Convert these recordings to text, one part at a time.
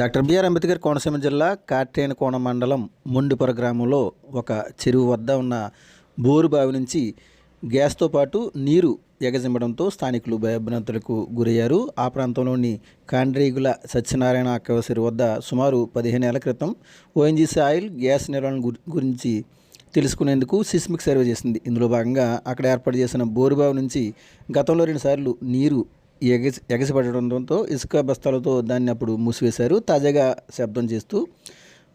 Doctor BR Ambedkar Konaseema జిల్లా కాట్రేనికోణ మండలం మొండిపుర గ్రామంలో ఒక చెరువు వద్ద ఉన్న బోరు బావి నుంచి గ్యాస్తో పాటు నీరు ఎగజిమ్మడంతో స్థానికులు భయభ్రాంతులకు గురయ్యారు. ఆ ప్రాంతంలోని కాండ్రీగుల సత్యనారాయణ అక్కవసరి వద్ద సుమారు పదిహేను ఏళ్ళ క్రితం ఓఎన్జీసీ ఆయిల్ గ్యాస్ నిర్వహణ గురించి తెలుసుకునేందుకు సిస్మిక్ సర్వే చేసింది. ఇందులో భాగంగా అక్కడ ఏర్పాటు చేసిన బోరుబావి నుంచి గతంలో రెండుసార్లు నీరు ఎగసి ఎగసిపడడంతో ఇసుక బస్తాలతో దాన్ని అప్పుడు మూసివేశారు. తాజాగా శబ్దం చేస్తూ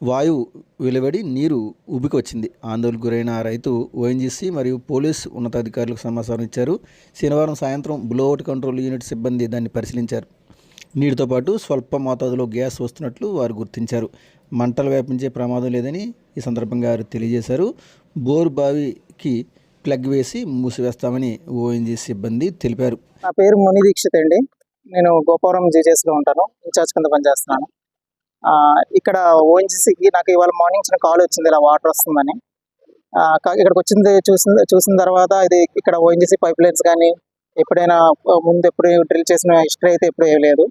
వాయువు వెలువడి నీరు ఉబికి వచ్చింది ఆందోళనకు గురైన రైతు ఓఎన్జీసీ మరియు పోలీస్ ఉన్నతాధికారులకు సమాచారం ఇచ్చారు. శనివారం సాయంత్రం బ్లోఅవుట్ కంట్రోల్ యూనిట్ సిబ్బంది దాన్ని పరిశీలించారు. నీటితో పాటు స్వల్ప మోతాదులో గ్యాస్ వస్తున్నట్లు వారు గుర్తించారు. మంటలు వ్యాపించే ప్రమాదం లేదని ఈ సందర్భంగా వారు తెలియజేశారు. బోరు బావికి ప్లగ్ వేసి మూసివేస్తామని ఓఎన్జీ సిబ్బంది తెలిపారు. నా పేరు ముని దీక్షిత్ అండి. నేను గోపురం జీజేస్లో ఉంటాను. ఇన్ఛార్జ్ కింద పనిచేస్తున్నాను. ఇక్కడ ఓఎన్జీసీకి నాకు ఇవాళ మార్నింగ్ చిన్న కాల్ వచ్చింది. ఇలా వాటర్ వస్తుందని. ఇక్కడికి వచ్చింది చూసిన చూసిన తర్వాత ఇది ఇక్కడ ఓఎన్జీసీ పైప్ లైన్స్ కానీ ఎప్పుడైనా ముందు ఎప్పుడు డ్రిల్ చేసిన హిస్టరీ అయితే ఎప్పుడు ఏం లేదు.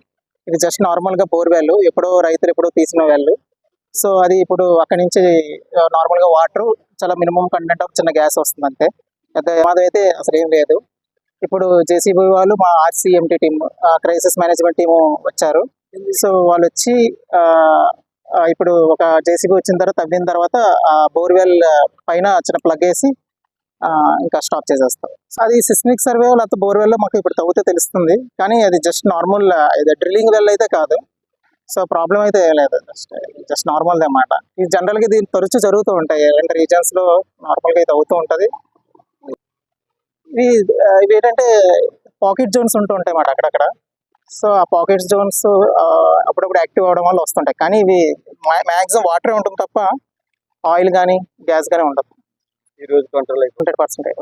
ఇది జస్ట్ నార్మల్గా బోర్ వెళ్ళు ఎప్పుడో రైతులు ఎప్పుడో తీసిన వెళ్ళు సో అది ఇప్పుడు అక్కడి నుంచి నార్మల్గా వాటర్ చాలా మినిమం కంటెంట్ ఆఫ్ చిన్న గ్యాస్ వస్తుంది అంతే పెద్ద ప్రమాదం అయితే అసలు ఏం లేదు. ఇప్పుడు జేసీబీ వాళ్ళు మా RCMT team crisis management team వచ్చారు. సో వాళ్ళు వచ్చి ఇప్పుడు ఒక జేసీబీ వచ్చిన తర్వాత తవ్విన తర్వాత ఆ బోర్వెల్ పైన చిన్న ప్లగ్ వేసి ఇంకా స్టాప్ చేసేస్తాం. సో అది సిస్మిక్ సర్వే లేకపోతే బోర్వెల్ మాకు ఇప్పుడు తవ్వితే తెలుస్తుంది. కానీ అది జస్ట్ నార్మల్ ఇది డ్రిల్లింగ్ వెల్ అయితే కాదు. సో ప్రాబ్లం అయితే లేదు. జస్ట్ జస్ట్ నార్మల్ అన్నమాట. ఇది జనరల్గా ఇది తరచూ జరుగుతూ ఉంటాయి. రెండు రీజన్స్లో నార్మల్గా ఇది అవుతూ ఉంటుంది. ఇవి ఇవి ఏంటంటే పాకెట్ జోన్స్ ఉంటూ ఉంటాయి అన్నమాట అక్కడక్కడ. సో ఆ పాకెట్ జోన్స్ అప్పుడప్పుడు యాక్టివ్ అవడం వల్ల వస్తుంటాయి. కానీ ఇవి మ్యాక్సిమం వాటరే ఉంటుంది తప్ప ఆయిల్ కానీ గ్యాస్ కానీ ఉండదు. ఈ రోజు కంట్రోల్ అయిపోయింది. హండ్రెడ్ పర్సెంట్ ఈ